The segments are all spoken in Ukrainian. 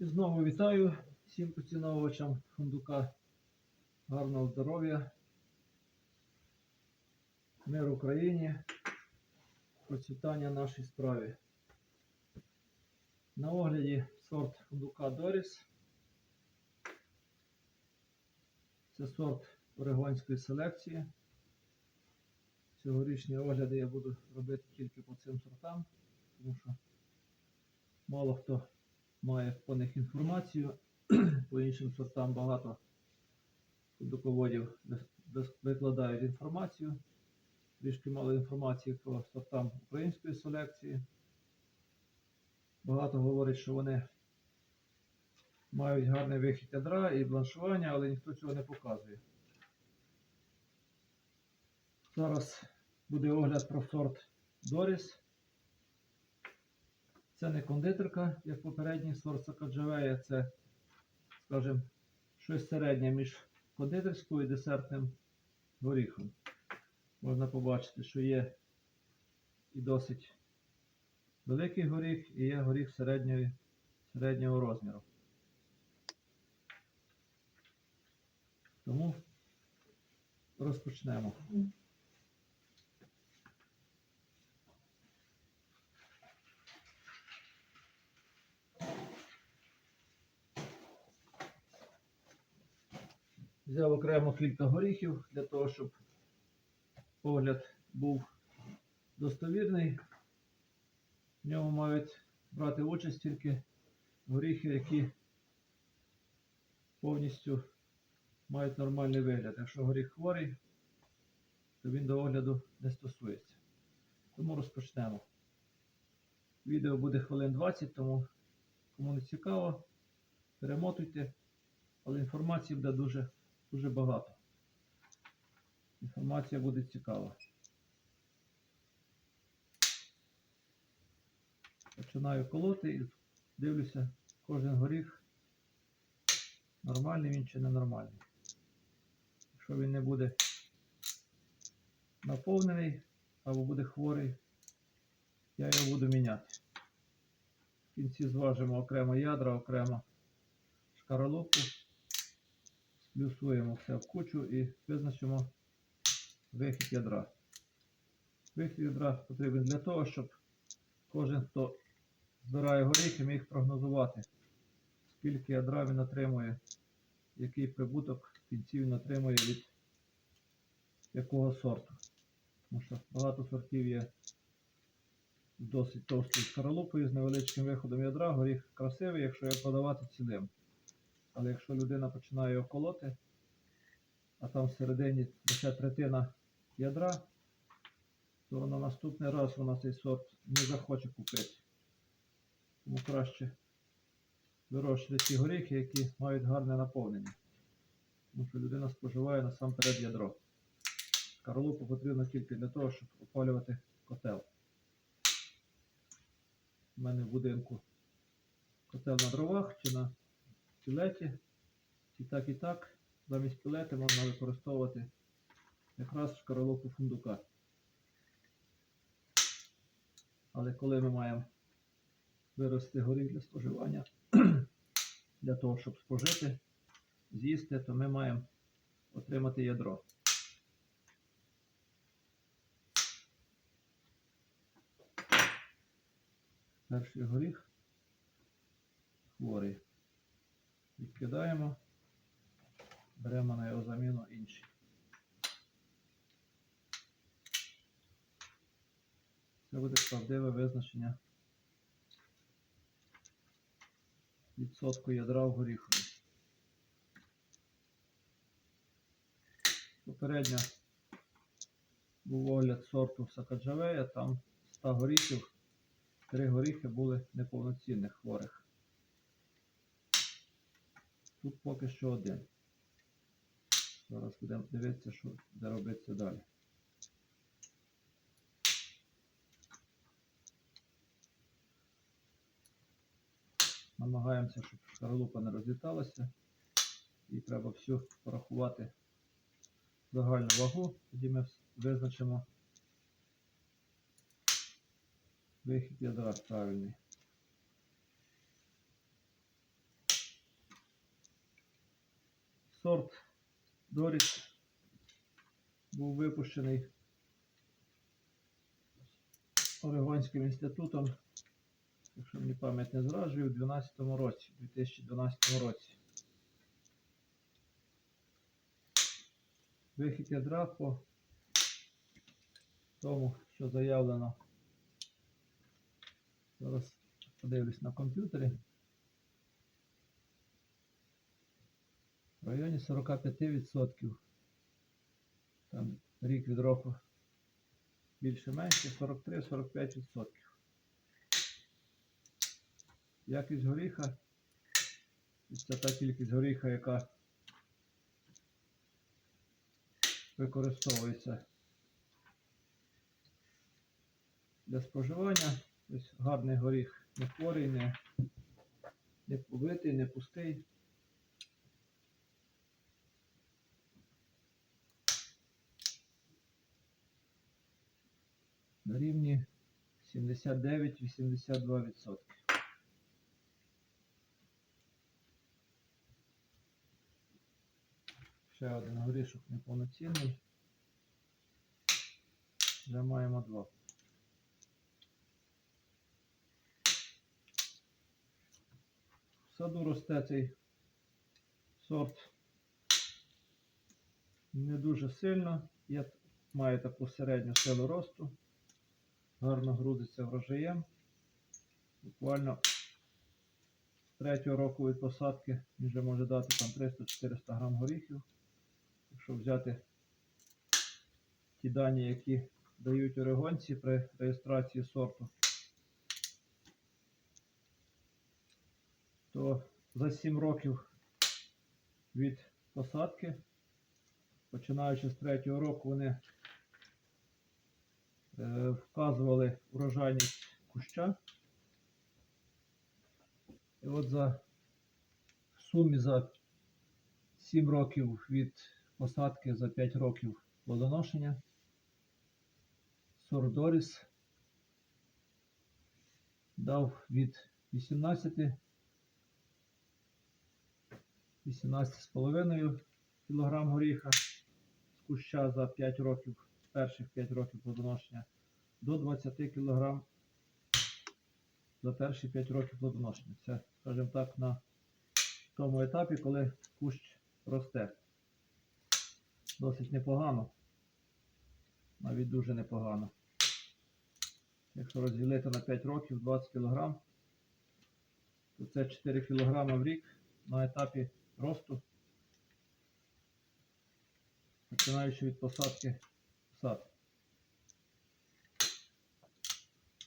І знову вітаю всім поціновувачам фундука. Гарного здоров'я, мир Україні, процвітання нашій справі. На огляді сорт фундука Доріс. Це сорт орегонської селекції. Цьогорічні огляди я буду робити тільки по цим сортам, тому що мало хто має по них інформацію. По іншим сортам багато без- викладають інформацію. Трішки мало інформації по сортам української селекції. Багато говорять, що вони мають гарний вихід ядра і бланшування, але ніхто цього не показує. Зараз буде огляд про сорт Доріс. Це не кондитерка, як попередній сорт Сакаджавея, це, скажімо, щось середнє між кондитерською і десертним горіхом. Можна побачити, що є і досить великий горіх, і є горіх середньої, середнього розміру. Тому розпочнемо. Взяв окремо кілька горіхів для того, щоб погляд був достовірний. В ньому мають брати участь тільки горіхи, які повністю мають нормальний вигляд. Якщо горіх хворий, то він до огляду не стосується. Тому розпочнемо. Відео буде хвилин 20, тому кому не цікаво, перемотуйте, але інформації буде дуже дуже багато. Інформація буде цікава. Починаю колоти і дивлюся кожен горіх, нормальний він чи ненормальний. Якщо він не буде наповнений або буде хворий, я його буду міняти. В кінці зважимо окремо ядра, окремо шкаралупу плюсуємо все в кучу і визначимо вихід ядра. Вихід ядра потрібен для того, щоб кожен, хто збирає горіхи, міг прогнозувати, скільки ядра він отримує, який прибуток в кінці він отримує від якого сорту. Тому що багато сортів є досить товстою скоролупою, з невеличким виходом ядра, горіх красивий, якщо його подавати цілим. Але якщо людина починає його колоти, а там всередині лише третина ядра, то на наступний раз вона цей сорт не захоче купити. Тому краще вирощувати ті горіхи, які мають гарне наповнення. Тому що людина споживає насамперед ядро. Скорлупу потрібно тільки для того, щоб опалювати котел. У мене в будинку котел на дровах чи на пілеті. І так і так, замість пілети можна використовувати якраз шкаралупу фундука. Але коли ми маємо вирости горіх для споживання, для того, щоб спожити, з'їсти, то ми маємо отримати ядро. Перший горіх хворий. Відкидаємо, беремо на його заміну інший. Це буде правдиве визначення відсотку ядра в горіхові. Попередньо був огляд сорту Сакаджавея, там 100 горіхів, 3 горіхи були неповноцінних хворих. Тут поки що один. Зараз будемо дивитися, що буде робитися далі. Намагаємося, щоб шкаралупа не розліталася. І треба всю порахувати загальну вагу, тоді ми визначимо вихід ядра правильний. Сорт Доріс був випущений Орегонським інститутом, якщо мені пам'ять не зраджує, у 2012 році, у 2012 році. Вихід ядра по тому, що заявлено. Зараз подивлюсь на комп'ютері. В районі 45%. Там рік від року більше-менше 43-45%. Якість горіха. і Це та кількість горіха, яка використовується для споживання. Ось гарний горіх не хворий, не, не побитий, не пустий. На рівні 79-82%. Ще один горішок неповноцінний. Вже маємо два. В саду росте цей сорт не дуже сильно. Я маю таку середню силу росту. Гарно грудиться врожаєм. Буквально з третього року від посадки вже може дати там 300-400 грам горіхів. Якщо взяти ті дані, які дають орегонці при реєстрації сорту, то за 7 років від посадки, починаючи з третього року, вони вказували урожайність куща. І от за в сумі за 7 років від посадки за 5 років плодоношення. Сорт Доріс дав від 18 18,5 кг горіха з куща за 5 років, перших 5 років плодоношення до 20 кг за перші 5 років плодоношення. Це, скажімо так, на тому етапі, коли кущ росте. Досить непогано. Навіть дуже непогано. Якщо розділити на 5 років 20 кг, то це 4 кг в рік на етапі росту, починаючи від посадки сад.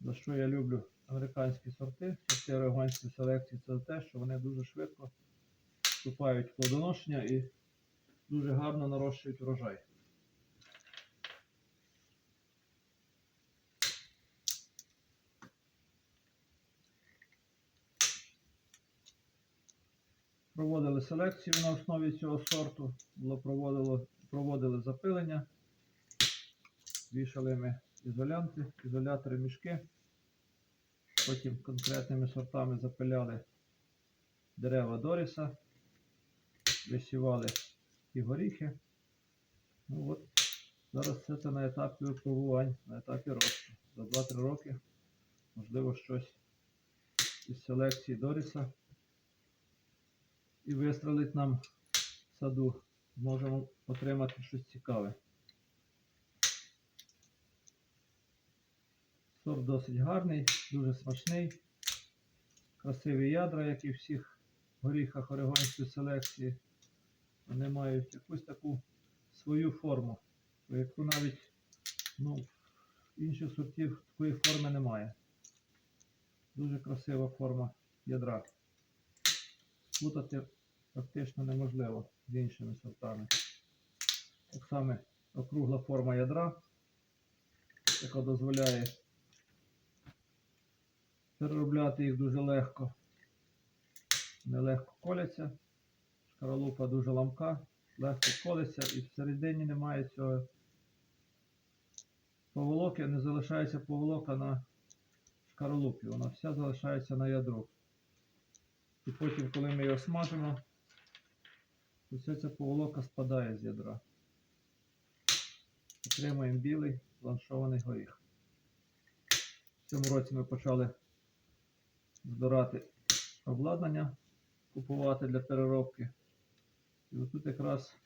За що я люблю американські сорти, сорти орегонської селекції, це те, що вони дуже швидко вступають в плодоношення і дуже гарно нарощують врожай. Проводили селекцію на основі цього сорту, було проводили запилення, вішали ми ізолянти, ізолятори мішки. Потім конкретними сортами запиляли дерева Доріса, висівали ті горіхи. Ну от, зараз все це на етапі випробувань, на етапі росту. За 2-3 роки, можливо, щось із селекції Доріса і вистрелить нам в саду. Зможемо отримати щось цікаве. Сорт досить гарний, дуже смачний. Красиві ядра, як і всіх горіхах орегонської селекції. Вони мають якусь таку свою форму, яку навіть ну, інших сортів такої форми немає. Дуже красива форма ядра. Плутати практично неможливо з іншими сортами. Так само округла форма ядра, яка дозволяє переробляти їх дуже легко. Нелегко коляться. Шкаралупа дуже ламка, легко колиться і всередині немає цього поволоки, не залишається поволока на шкаралупі, вона вся залишається на ядру. І потім, коли ми його смажимо, Уся ця поволока спадає з ядра. Отримуємо білий бланшований горіх. В цьому році ми почали збирати обладнання, купувати для переробки. І отут якраз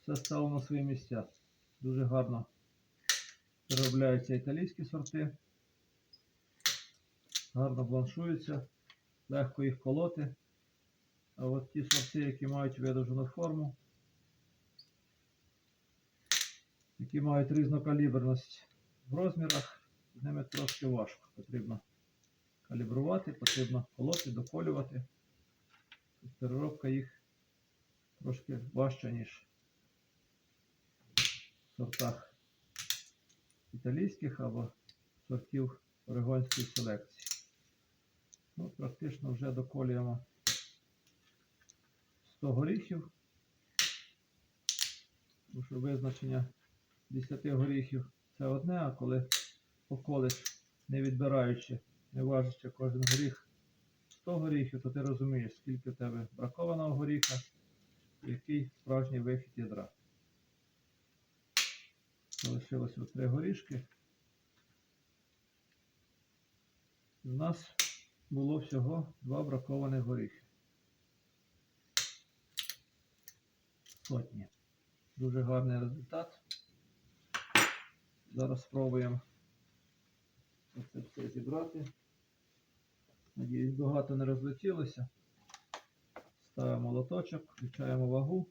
все стало на свої місця. Дуже гарно переробляються італійські сорти, гарно бланшуються, легко їх колоти. А от ті сорти, які мають видовжену форму, які мають різнокаліберність в розмірах, з ними трошки важко. Потрібно калібрувати, потрібно колоти, доколювати. Переробка їх трошки важча, ніж в сортах італійських або сортів орегонської селекції. Ну, практично вже доколюємо 100 горіхів. Тому що визначення 10 горіхів це одне, а коли поколиш, не відбираючи, не важачи кожен горіх 100 горіхів, то ти розумієш, скільки в тебе бракованого горіха який справжній вихід ядра. Залишилося три горішки. У нас було всього два бракованих горіхи. Сотні. Дуже гарний результат. Зараз спробуємо це все зібрати. Надіюсь, багато не розлетілося. Ставимо лоточок, включаємо вагу.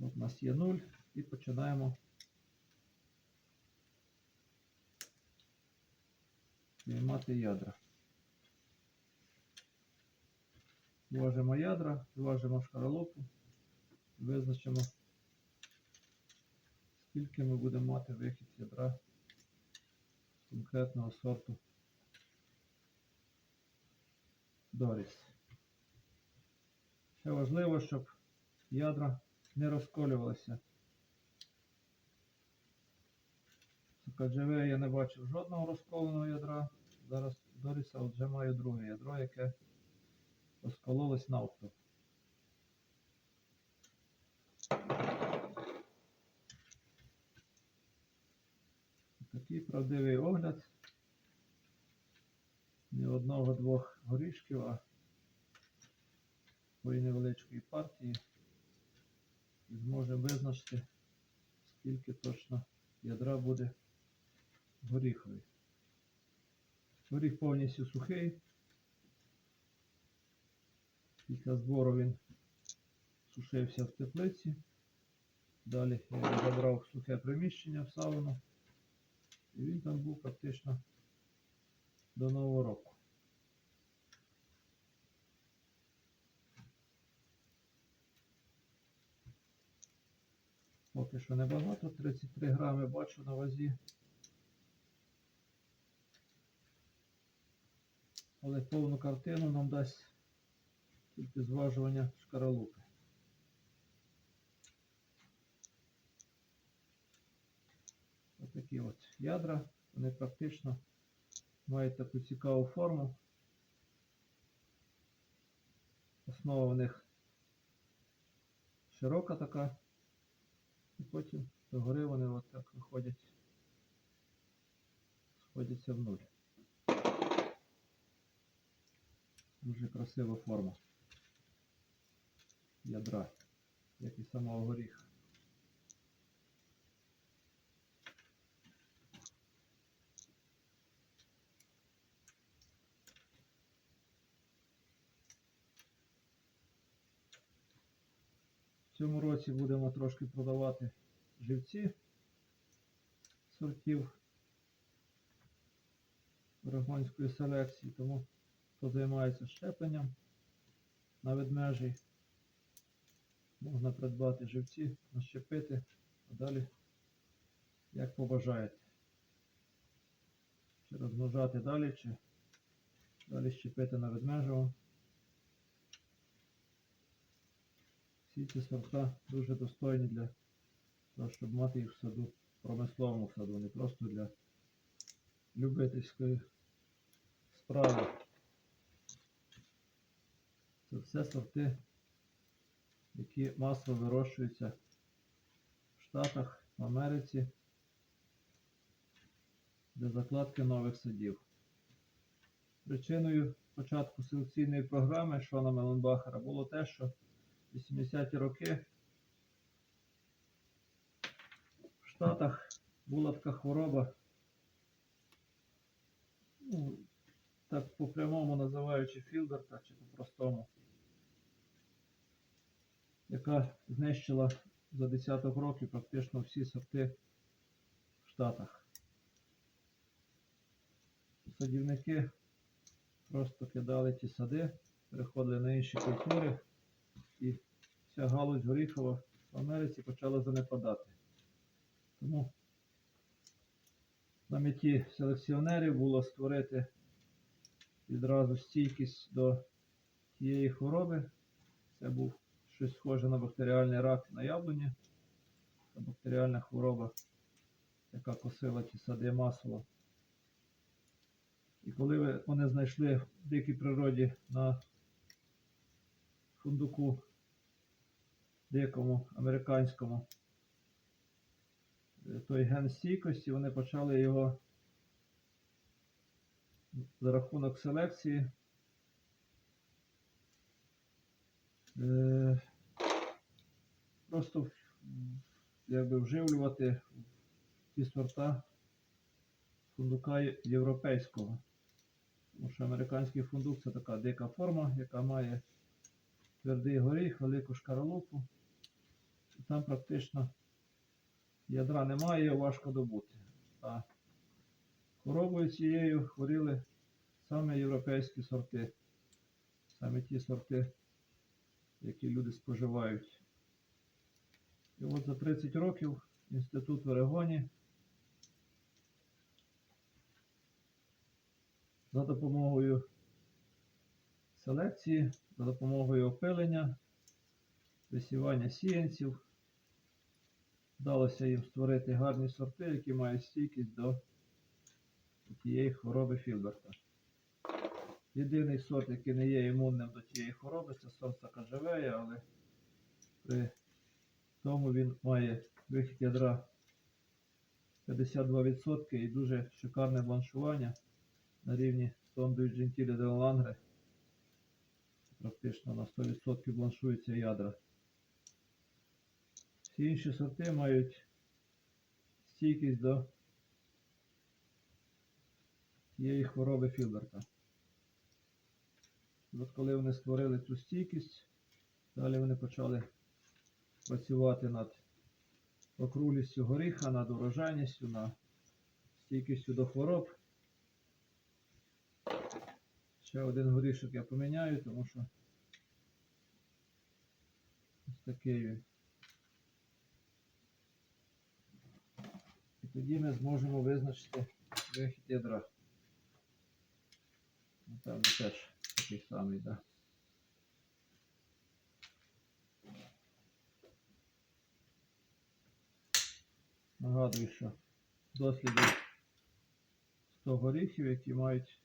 От у нас є 0 і починаємо знімати ядра. Зважимо ядра, зважимо шкаралупу, визначимо, скільки ми будемо мати вихід ядра конкретного сорту Доріс. Ще важливо, щоб ядра не розколювалися. КДЖВ я не бачив жодного розколеного ядра. Зараз Доріса вже маю друге ядро, яке розкололось навпіл. Такий правдивий огляд. Не одного-двох горішків, а такої невеличкої партії. І зможемо визначити, скільки точно ядра буде горіховий. Горіх повністю сухий. Після збору він сушився в теплиці. Далі я забрав сухе приміщення в сауну. І він там був практично до Нового року. Поки що небагато, 33 грами бачу на вазі. Але повну картину нам дасть тільки зважування шкаралупи. Отакі от ядра, вони практично мають таку цікаву форму. Основа в них широка така, і потім догори вони от так виходять, сходяться в нуль. Дуже красива форма ядра, як і самого горіха. Цьому році будемо трошки продавати живці сортів орегонської селекції, тому хто займається щепленням на ведмежі, можна придбати живці, нащепити, а далі як побажаєте. Чи розмножати далі, чи далі щепити на ведмежого. Всі ці сорта дуже достойні для того, щоб мати їх в саду, в промисловому саду, не просто для любительської справи. Це все сорти, які масово вирощуються в Штатах, в Америці для закладки нових садів. Причиною початку селекційної програми Шона Меленбахера було те, що 80-ті роки. В Штатах була така хвороба, ну, так по-прямому називаючи Філберта чи по-простому, яка знищила за десяток років практично всі сорти в Штатах. Садівники просто кидали ті сади, переходили на інші культури, і вся галузь горіхова в Америці почала занепадати. Тому на меті селекціонерів було створити відразу стійкість до тієї хвороби. Це був щось схоже на бактеріальний рак на яблуні. Це бактеріальна хвороба, яка косила ті сади масово. І коли вони знайшли в дикій природі на фундуку дикому, американському, е, той ген стійкості, вони почали його за рахунок селекції е, просто якби вживлювати ті сорта фундука європейського. Тому що американський фундук це така дика форма, яка має твердий горіх, велику шкаралупу. Там практично ядра немає, важко добути. А хворобою цією хворіли саме європейські сорти, саме ті сорти, які люди споживають. І от за 30 років інститут в Орегоні за допомогою селекції, за допомогою опилення, висівання сіянців. Вдалося їм створити гарні сорти, які мають стійкість до тієї хвороби Філберта. Єдиний сорт, який не є імунним до тієї хвороби, це сорт Сакаджавея, але при тому він має вихід ядра 52% і дуже шикарне бланшування на рівні тондою Gentile de Langre. Практично на 100% бланшуються ядра. Всі інші сорти мають стійкість до тієї хвороби Філберта. От коли вони створили цю стійкість, далі вони почали працювати над округлістю горіха, над урожайністю, над стійкістю до хвороб. Ще один горішок я поміняю, тому що ось такий він. Тоді ми зможемо визначити вихід ядра. Напевно, теж такий самий, так. Да. Нагадую, що досліди 100 горіхів, які мають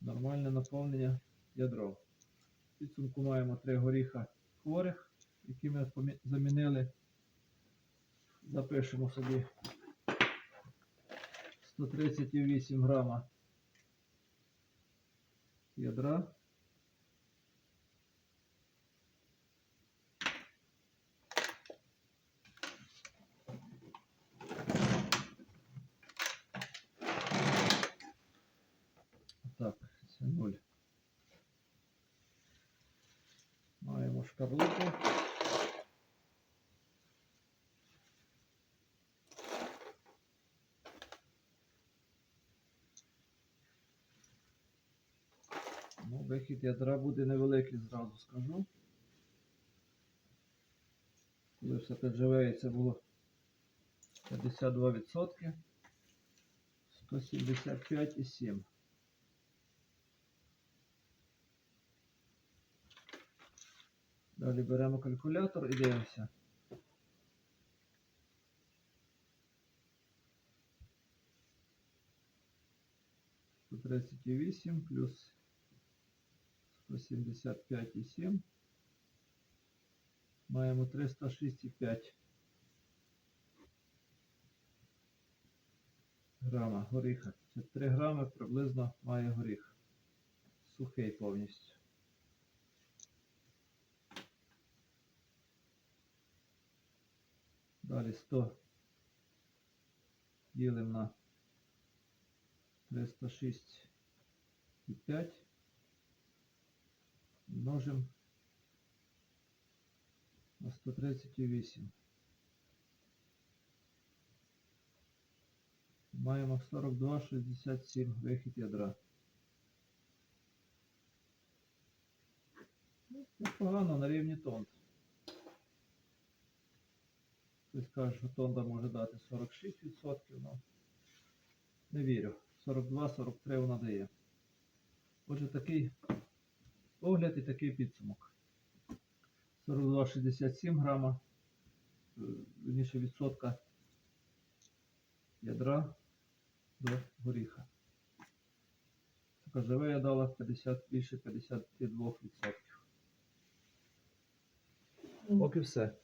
нормальне наповнення ядро. В підсумку маємо 3 горіха хворих, які ми замінили. Запишемо собі 138 грама ядра. Так, це нуль. Маємо шкарлупу. Ну, вихід ядра буде невеликий, зразу скажу. Коли все підживає, це було 52%. 175,7. Далі беремо калькулятор і дивимося. Тридцять вісім плюс 175,7. Маємо 306,5 грама горіха. Це 3 грами приблизно має горіх. Сухий повністю. Далі 100 ділимо на 306,5 множимо на 138. Маємо 42,67 вихід ядра. Ну, Непогано на рівні тонт. Хтось каже, що тонда може дати 46%, але не вірю. 42-43 вона дає. Отже, такий огляд і такий підсумок. 42,67 грама, е, вірніше відсотка ядра до горіха. Така живе я дала 50, більше 52%. Поки все.